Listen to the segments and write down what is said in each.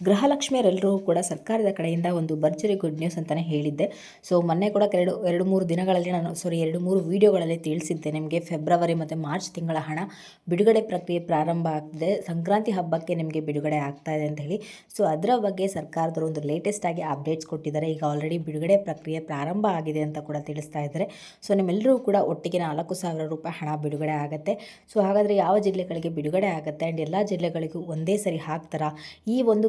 ಗೃಹಲಕ್ಷ್ಮಿಯರೆಲ್ಲರೂ ಕೂಡ ಸರ್ಕಾರದ ಕಡೆಯಿಂದ ಒಂದು ಭರ್ಜರಿ ಗುಡ್ ನ್ಯೂಸ್ ಅಂತಲೇ ಹೇಳಿದ್ದೆ. ಸೊ ಮೊನ್ನೆ ಕೂಡ ಎರಡು ಎರಡು ಮೂರು ದಿನಗಳಲ್ಲಿ ನಾನು ಸಾರಿ ಎರಡು ಮೂರು ವೀಡಿಯೋಗಳಲ್ಲಿ ತಿಳಿಸಿದ್ದೆ ನಿಮಗೆ ಫೆಬ್ರವರಿ ಮತ್ತು ಮಾರ್ಚ್ ತಿಂಗಳ ಹಣ ಬಿಡುಗಡೆ ಪ್ರಕ್ರಿಯೆ ಪ್ರಾರಂಭ ಆಗ್ತದೆ. ಸಂಕ್ರಾಂತಿ ಹಬ್ಬಕ್ಕೆ ನಿಮಗೆ ಬಿಡುಗಡೆ ಆಗ್ತಾ ಇದೆ ಅಂತ ಹೇಳಿ. ಸೊ ಅದರ ಬಗ್ಗೆ ಸರ್ಕಾರದವರು ಒಂದು ಲೇಟೆಸ್ಟ್ ಆಗಿ ಅಪ್ಡೇಟ್ಸ್ ಕೊಟ್ಟಿದ್ದಾರೆ. ಈಗ ಆಲ್ರೆಡಿ ಬಿಡುಗಡೆ ಪ್ರಕ್ರಿಯೆ ಪ್ರಾರಂಭ ಆಗಿದೆ ಅಂತ ಕೂಡ ತಿಳಿಸ್ತಾ ಇದ್ದಾರೆ. ಸೊ ನಿಮ್ಮೆಲ್ಲರೂ ಕೂಡ ಒಟ್ಟಿಗೆ ನಾಲ್ಕು ಸಾವಿರ ರೂಪಾಯಿ ಹಣ ಬಿಡುಗಡೆ ಆಗುತ್ತೆ. ಸೊ ಹಾಗಾದರೆ ಯಾವ ಜಿಲ್ಲೆಗಳಿಗೆ ಬಿಡುಗಡೆ ಆಗುತ್ತೆ? ಆ್ಯಂಡ್ ಎಲ್ಲ ಜಿಲ್ಲೆಗಳಿಗೂ ಒಂದೇ ಸರಿ ಹಾಕ್ತಾರಾ? ಈ ಒಂದು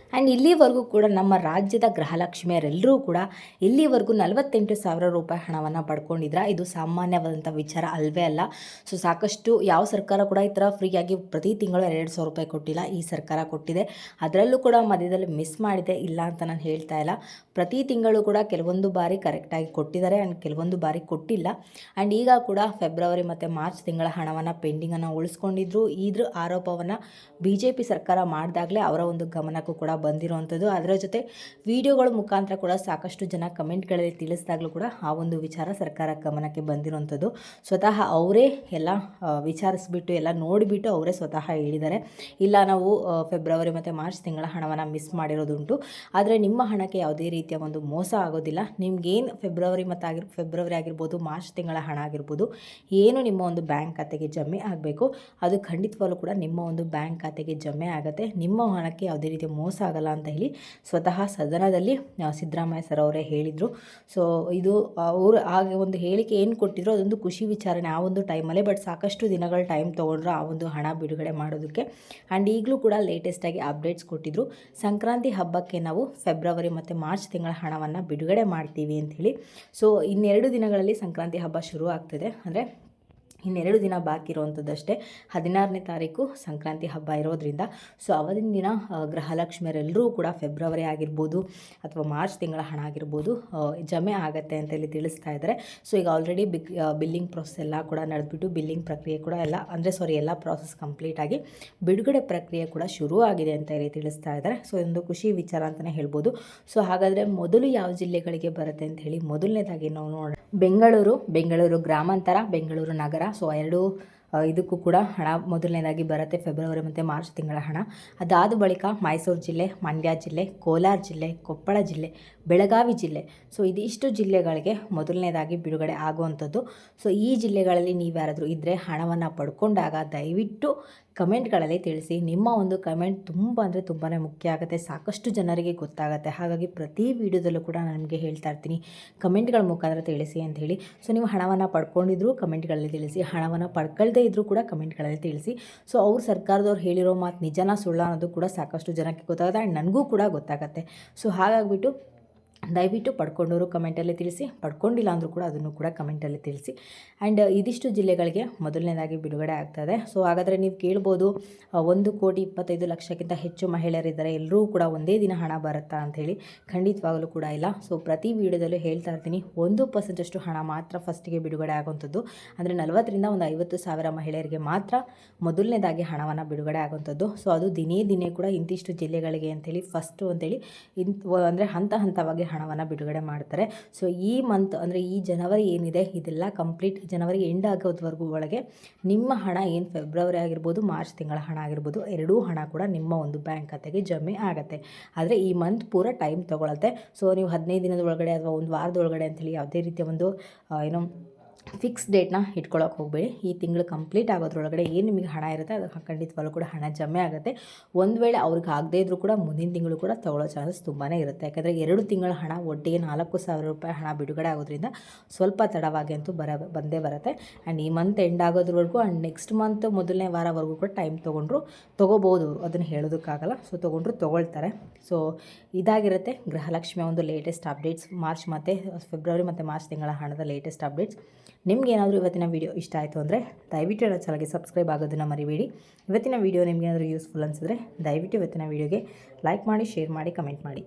ಆ್ಯಂಡ್ ಇಲ್ಲಿವರೆಗೂ ಕೂಡ ನಮ್ಮ ರಾಜ್ಯದ ಗೃಹಲಕ್ಷ್ಮಿಯರೆಲ್ಲರೂ ಕೂಡ ಇಲ್ಲಿವರೆಗೂ ನಲವತ್ತೆಂಟು ಸಾವಿರ ರೂಪಾಯಿ ಹಣವನ್ನು ಪಡ್ಕೊಂಡಿದ್ರ. ಇದು ಸಾಮಾನ್ಯವಾದಂಥ ವಿಚಾರ ಅಲ್ವೇ ಅಲ್ಲ. ಸೊ ಸಾಕಷ್ಟು ಯಾವ ಸರ್ಕಾರ ಕೂಡ ಈ ಥರ ಫ್ರೀಯಾಗಿ ಪ್ರತಿ ತಿಂಗಳು ಎರಡು ಸಾವಿರ ರೂಪಾಯಿ ಕೊಟ್ಟಿಲ್ಲ. ಈ ಸರ್ಕಾರ ಕೊಟ್ಟಿದೆ. ಅದರಲ್ಲೂ ಕೂಡ ಮಧ್ಯದಲ್ಲಿ ಮಿಸ್ ಮಾಡಿದೆ, ಇಲ್ಲ ಅಂತ ನಾನು ಹೇಳ್ತಾ ಇಲ್ಲ. ಪ್ರತಿ ತಿಂಗಳು ಕೂಡ ಕೆಲವೊಂದು ಬಾರಿ ಕರೆಕ್ಟಾಗಿ ಕೊಟ್ಟಿದ್ದಾರೆ ಆ್ಯಂಡ್ ಕೆಲವೊಂದು ಬಾರಿ ಕೊಟ್ಟಿಲ್ಲ. ಆ್ಯಂಡ್ ಈಗ ಕೂಡ ಫೆಬ್ರವರಿ ಮತ್ತು ಮಾರ್ಚ್ ತಿಂಗಳ ಹಣವನ್ನು ಪೆಂಡಿಂಗನ್ನು ಉಳಿಸ್ಕೊಂಡಿದ್ರು. ಇದ್ರ ಆರೋಪವನ್ನು ಬಿ ಜೆ ಪಿ ಸರ್ಕಾರ ಮಾಡಿದಾಗಲೇ ಅವರ ಒಂದು ಗಮನಕ್ಕೂ ಕೂಡ ಬಂದಿರುವಂಥದ್ದು. ಅದರ ಜೊತೆ ವಿಡಿಯೋಗಳ ಮುಖಾಂತರ ಕೂಡ ಸಾಕಷ್ಟು ಜನ ಕಮೆಂಟ್ಗಳಲ್ಲಿ ತಿಳಿಸಿದಾಗಲೂ ಕೂಡ ಆ ಒಂದು ವಿಚಾರ ಸರ್ಕಾರ ಗಮನಕ್ಕೆ ಬಂದಿರುವಂಥದ್ದು. ಸ್ವತಃ ಅವರೇ ಎಲ್ಲ ವಿಚಾರಿಸ್ಬಿಟ್ಟು, ಎಲ್ಲ ನೋಡಿಬಿಟ್ಟು ಅವರೇ ಸ್ವತಃ ಹೇಳಿದ್ದಾರೆ. ಇಲ್ಲ, ನಾವು ಫೆಬ್ರವರಿ ಮತ್ತು ಮಾರ್ಚ್ ತಿಂಗಳ ಹಣವನ್ನು ಮಿಸ್ ಮಾಡಿರೋದುಂಟು. ಆದರೆ ನಿಮ್ಮ ಹಣಕ್ಕೆ ಯಾವುದೇ ರೀತಿಯ ಒಂದು ಮೋಸ ಆಗೋದಿಲ್ಲ. ನಿಮ್ಗೇನು ಫೆಬ್ರವರಿ ಮತ್ತು ಆಗಿರ್, ಫೆಬ್ರವರಿ ಆಗಿರ್ಬೋದು, ಮಾರ್ಚ್ ತಿಂಗಳ ಹಣ ಆಗಿರ್ಬೋದು, ಏನು ನಿಮ್ಮ ಒಂದು ಬ್ಯಾಂಕ್ ಖಾತೆಗೆ ಜಮೆ ಆಗಬೇಕು, ಅದು ಖಂಡಿತವಾಗ್ಲೂ ಕೂಡ ನಿಮ್ಮ ಒಂದು ಬ್ಯಾಂಕ್ ಖಾತೆಗೆ ಜಮೆ ಆಗುತ್ತೆ. ನಿಮ್ಮ ಹಣಕ್ಕೆ ಯಾವುದೇ ರೀತಿಯ ಮೋಸ ಆಗಲ್ಲ ಅಂತ ಹೇಳಿ ಸ್ವತಃ ಸದನದಲ್ಲಿ ಸಿದ್ದರಾಮಯ್ಯ ಸರ್ ಅವರೇ ಹೇಳಿದರು. ಸೊ ಇದು ಅವರು ಹಾಗೆ ಒಂದು ಹೇಳಿಕೆ ಏನು ಕೊಟ್ಟಿದ್ರು, ಅದೊಂದು ಖುಷಿ ವಿಚಾರಣೆ. ಆ ಒಂದು ಟೈಮಲ್ಲೇ ಬಟ್ ಸಾಕಷ್ಟು ದಿನಗಳ ಟೈಮ್ ತೊಗೊಂಡ್ರು ಆ ಒಂದು ಹಣ ಬಿಡುಗಡೆ ಮಾಡೋದಕ್ಕೆ. ಆ್ಯಂಡ್ ಈಗಲೂ ಕೂಡ ಲೇಟೆಸ್ಟಾಗಿ ಅಪ್ಡೇಟ್ಸ್ ಕೊಟ್ಟಿದ್ರು. ಸಂಕ್ರಾಂತಿ ಹಬ್ಬಕ್ಕೆ ನಾವು ಫೆಬ್ರವರಿ ಮತ್ತು ಮಾರ್ಚ್ ತಿಂಗಳ ಹಣವನ್ನು ಬಿಡುಗಡೆ ಮಾಡ್ತೀವಿ ಅಂತ ಹೇಳಿ. ಸೊ ಇನ್ನೆರಡು ದಿನಗಳಲ್ಲಿ ಸಂಕ್ರಾಂತಿ ಹಬ್ಬ ಶುರು ಆಗ್ತದೆ. ಅಂದರೆ ಇನ್ನೆರಡು ದಿನ ಬಾಕಿ ಇರುವಂಥದ್ದಷ್ಟೇ ಹದಿನಾರನೇ ತಾರೀಕು ಸಂಕ್ರಾಂತಿ ಹಬ್ಬ ಇರೋದ್ರಿಂದ. ಸೊ ಅವಧಿನ ದಿನ ಗೃಹಲಕ್ಷ್ಮಿಯರೆಲ್ಲರೂ ಕೂಡ ಫೆಬ್ರವರಿ ಆಗಿರ್ಬೋದು ಅಥವಾ ಮಾರ್ಚ್ ತಿಂಗಳ ಹಣ ಆಗಿರ್ಬೋದು ಜಮೆ ಆಗುತ್ತೆ ಅಂತ ಇಲ್ಲಿ ತಿಳಿಸ್ತಾ ಇದ್ದಾರೆ. ಸೊ ಈಗ ಆಲ್ರೆಡಿ ಬಿಗ್ ಬಿಲ್ಲಿಂಗ್ ಪ್ರೊಸೆಸ್ ಎಲ್ಲ ಕೂಡ ನಡೆದ್ಬಿಟ್ಟು ಬಿಲ್ಲಿಂಗ್ ಪ್ರಕ್ರಿಯೆ ಕೂಡ ಎಲ್ಲ, ಅಂದರೆ ಸಾರಿ ಎಲ್ಲ ಪ್ರಾಸೆಸ್ ಕಂಪ್ಲೀಟಾಗಿ ಬಿಡುಗಡೆ ಪ್ರಕ್ರಿಯೆ ಕೂಡ ಶುರು ಆಗಿದೆ ಅಂತ ಹೇಳಿ ತಿಳಿಸ್ತಾ ಇದ್ದಾರೆ. ಸೊ ಇದೊಂದು ಖುಷಿ ವಿಚಾರ ಅಂತಲೇ ಹೇಳ್ಬೋದು. ಸೊ ಹಾಗಾದರೆ ಮೊದಲು ಯಾವ ಜಿಲ್ಲೆಗಳಿಗೆ ಬರುತ್ತೆ ಅಂತ ಹೇಳಿ ಮೊದಲನೇದಾಗಿ ನಾವು ನೋಡೋಣ. ಬೆಂಗಳೂರು ಬೆಂಗಳೂರು ಗ್ರಾಮಾಂತರ, ಬೆಂಗಳೂರು ನಗರ ಸೊ ಎರಡು ಇದಕ್ಕೂ ಕೂಡ ಹಣ ಮೊದಲನೇದಾಗಿ ಬರುತ್ತೆ ಫೆಬ್ರವರಿ ಮತ್ತು ಮಾರ್ಚ್ ತಿಂಗಳ ಹಣ. ಅದಾದ ಬಳಿಕ ಮೈಸೂರು ಜಿಲ್ಲೆ, ಮಂಡ್ಯ ಜಿಲ್ಲೆ, ಕೋಲಾರ ಜಿಲ್ಲೆ, ಕೊಪ್ಪಳ ಜಿಲ್ಲೆ, ಬೆಳಗಾವಿ ಜಿಲ್ಲೆ. ಸೊ ಇದಿಷ್ಟು ಜಿಲ್ಲೆಗಳಿಗೆ ಮೊದಲನೇದಾಗಿ ಬಿಡುಗಡೆ ಆಗುವಂಥದ್ದು. ಸೊ ಈ ಜಿಲ್ಲೆಗಳಲ್ಲಿ ನೀವು ಯಾರಾದರೂ ಇದ್ದರೆ ಹಣವನ್ನು ಪಡ್ಕೊಂಡಾಗ ದಯವಿಟ್ಟು ಕಮೆಂಟ್ಗಳಲ್ಲಿ ತಿಳಿಸಿ. ನಿಮ್ಮ ಒಂದು ಕಮೆಂಟ್ ತುಂಬ ಅಂದರೆ ತುಂಬಾ ಮುಖ್ಯ ಆಗುತ್ತೆ. ಸಾಕಷ್ಟು ಜನರಿಗೆ ಗೊತ್ತಾಗುತ್ತೆ. ಹಾಗಾಗಿ ಪ್ರತಿ ವಿಡಿಯೋದಲ್ಲೂ ಕೂಡ ನಾನು ನಿಮಗೆ ಹೇಳ್ತಾ ಇರ್ತೀನಿ. ಕಮೆಂಟ್ಗಳ ಮುಖಾಂತರ ತಿಳಿಸಿ ಅಂತ ಹೇಳಿ. ಸೊ ನೀವು ಹಣವನ್ನು ಪಡ್ಕೊಂಡಿದ್ರು ಕಮೆಂಟ್ಗಳಲ್ಲಿ ತಿಳಿಸಿ. ಹಣವನ್ನು ಪಡ್ಕೊಳ್ದೇ ಇದ್ದರೂ ಕೂಡ ಕಮೆಂಟ್ಗಳಲ್ಲಿ ತಿಳಿಸಿ. ಸೊ, ಅವ್ರು ಸರ್ಕಾರದವ್ರು ಹೇಳಿರೋ ಮಾತು ನಿಜನ ಸುಳ್ಳ ಅನ್ನೋದು ಕೂಡ ಸಾಕಷ್ಟು ಜನಕ್ಕೆ ಗೊತ್ತಾಗುತ್ತೆ. ಆ್ಯಂಡ್ ನನಗೂ ಕೂಡ ಗೊತ್ತಾಗುತ್ತೆ. ಸೊ, ಹಾಗಾಗಿಬಿಟ್ಟು ದಯವಿಟ್ಟು ಪಡ್ಕೊಂಡವರು ಕಮೆಂಟಲ್ಲಿ ತಿಳಿಸಿ, ಪಡ್ಕೊಂಡಿಲ್ಲ ಅಂದರೂ ಕೂಡ ಅದನ್ನು ಕೂಡ ಕಮೆಂಟಲ್ಲಿ ತಿಳಿಸಿ. ಆ್ಯಂಡ್ ಇದಿಷ್ಟು ಜಿಲ್ಲೆಗಳಿಗೆ ಮೊದಲನೇದಾಗಿ ಬಿಡುಗಡೆ ಆಗ್ತದೆ. ಸೊ, ಹಾಗಾದರೆ ನೀವು ಕೇಳ್ಬೋದು ಒಂದು ಕೋಟಿ ಇಪ್ಪತ್ತೈದು ಲಕ್ಷಕ್ಕಿಂತ ಹೆಚ್ಚು ಮಹಿಳೆಯರಿದ್ದಾರೆ, ಎಲ್ಲರೂ ಕೂಡ ಒಂದೇ ದಿನ ಹಣ ಬರುತ್ತಾ ಅಂಥೇಳಿ ಖಂಡಿತವಾಗಲೂ ಕೂಡ ಇಲ್ಲ. ಸೊ, ಪ್ರತಿ ವೀಡಿಯೋದಲ್ಲೂ ಹೇಳ್ತಾ ಇರ್ತೀನಿ, ಒಂದು ಪರ್ಸೆಂಟಷ್ಟು ಹಣ ಮಾತ್ರ ಫಸ್ಟಿಗೆ ಬಿಡುಗಡೆ ಆಗುವಂಥದ್ದು ಅಂದರೆ ನಲವತ್ತರಿಂದ ಒಂದು ಐವತ್ತು ಸಾವಿರ ಮಹಿಳೆಯರಿಗೆ ಮಾತ್ರ ಮೊದಲನೇದಾಗಿ ಹಣವನ್ನು ಬಿಡುಗಡೆ ಆಗುವಂಥದ್ದು ಸೊ, ಅದು ದಿನೇ ದಿನೇ ಕೂಡ ಇಂತಿಷ್ಟು ಜಿಲ್ಲೆಗಳಿಗೆ ಅಂಥೇಳಿ, ಫಸ್ಟು ಅಂತೇಳಿ ಇಂತ, ಅಂದರೆ ಹಂತ ಹಂತವಾಗಿ ಹಣವನ್ನು ಬಿಡುಗಡೆ ಮಾಡ್ತಾರೆ. ಸೊ ಈ ಮಂತ್ ಅಂದರೆ ಈ ಜನವರಿ ಏನಿದೆ, ಇದೆಲ್ಲ ಕಂಪ್ಲೀಟ್ ಜನವರಿ ಎಂಡ್ ಆಗೋದ್ವರೆಗೂ ಒಳಗೆ ನಿಮ್ಮ ಹಣ ಏನು ಫೆಬ್ರವರಿ ಆಗಿರ್ಬೋದು ಮಾರ್ಚ್ ತಿಂಗಳ ಹಣ ಆಗಿರ್ಬೋದು, ಎರಡೂ ಹಣ ಕೂಡ ನಿಮ್ಮ ಒಂದು ಬ್ಯಾಂಕ್ ಖಾತೆಗೆ ಜಮೆ ಆಗುತ್ತೆ. ಆದರೆ ಈ ಮಂತ್ ಪೂರ ಟೈಮ್ ತೊಗೊಳತ್ತೆ. ಸೊ ನೀವು ಹದಿನೈದು ದಿನದ ಒಳಗಡೆ ಅಥವಾ ಒಂದು ವಾರದ ಒಳಗಡೆ ಅಂಥೇಳಿ ಯಾವುದೇ ರೀತಿಯ ಒಂದು ಏನು ಫಿಕ್ಸ್ ಡೇಟ್ನ ಇಟ್ಕೊಳ್ಳೋಕೆ ಹೋಗಬೇಡಿ. ಈ ತಿಂಗಳು ಕಂಪ್ಲೀಟ್ ಆಗೋದ್ರೊಳಗಡೆ ಏನು ನಿಮಗೆ ಹಣ ಇರುತ್ತೆ ಅದು ಖಂಡಿತವಾಗ್ಲೂ ಕೂಡ ಹಣ ಜಮೆ ಆಗುತ್ತೆ. ಒಂದು ವೇಳೆ ಅವ್ರಿಗೆ ಆಗದೇ ಇದ್ರೂ ಕೂಡ ಮುಂದಿನ ತಿಂಗಳು ಕೂಡ ತಗೊಳ್ಳೋ ಚಾನ್ಸಸ್ ತುಂಬಾ ಇರುತ್ತೆ. ಯಾಕಂದರೆ ಎರಡು ತಿಂಗಳ ಹಣ ಒಟ್ಟಿಗೆ ನಾಲ್ಕು ಸಾವಿರ ರೂಪಾಯಿ ಹಣ ಬಿಡುಗಡೆ ಆಗೋದ್ರಿಂದ ಸ್ವಲ್ಪ ತಡವಾಗಿ ಅಂತೂ ಬರ ಬಂದೇ ಬರುತ್ತೆ. ಆ್ಯಂಡ್ ಈ ಮಂತ್ ಎಂಡ್ ಆಗೋದ್ರವರೆಗೂ ಆ್ಯಂಡ್ ನೆಕ್ಸ್ಟ್ ಮಂತ್ ಮೊದಲನೇ ವಾರವರೆಗೂ ಕೂಡ ಟೈಮ್ ತೊಗೊಂಡ್ರು ತೊಗೋಬೋದು ಅದನ್ನು ಹೇಳೋದಕ್ಕಾಗಲ್ಲ. ಸೊ ತೊಗೊಂಡ್ರು ತೊಗೊಳ್ತಾರೆ. ಸೊ ಇದಾಗಿರುತ್ತೆ ಗೃಹಲಕ್ಷ್ಮಿಯ ಒಂದು ಲೇಟೆಸ್ಟ್ ಅಪ್ಡೇಟ್ಸ್ ಮಾರ್ಚ್ ಮತ್ತು ಫೆಬ್ರವರಿ ಮತ್ತು ಮಾರ್ಚ್ ತಿಂಗಳ ಹಣದ ಲೇಟೆಸ್ಟ್ ಅಪ್ಡೇಟ್ಸ್ ನಿಮಗೇನಾದರೂ ಇವತ್ತಿನ ವೀಡಿಯೋ ಇಷ್ಟ ಆಯಿತು ಅಂದರೆ ದಯವಿಟ್ಟು ನನ್ನ ಚಾನಲ್ಗೆ ಸಬ್ಸ್ಕ್ರೈಬ್ ಆಗೋದನ್ನು ಮರಿಬೇಡಿ. ಇವತ್ತಿನ ವೀಡಿಯೋ ನಿಮಗೇನಾದರೂ ಯೂಸ್ಫುಲ್ ಅನಿಸಿದ್ರೆ ದಯವಿಟ್ಟು ಇವತ್ತಿನ ವೀಡಿಯೋಗೆ ಲೈಕ್ ಮಾಡಿ ಶೇರ್ ಮಾಡಿ ಕಮೆಂಟ್ ಮಾಡಿ.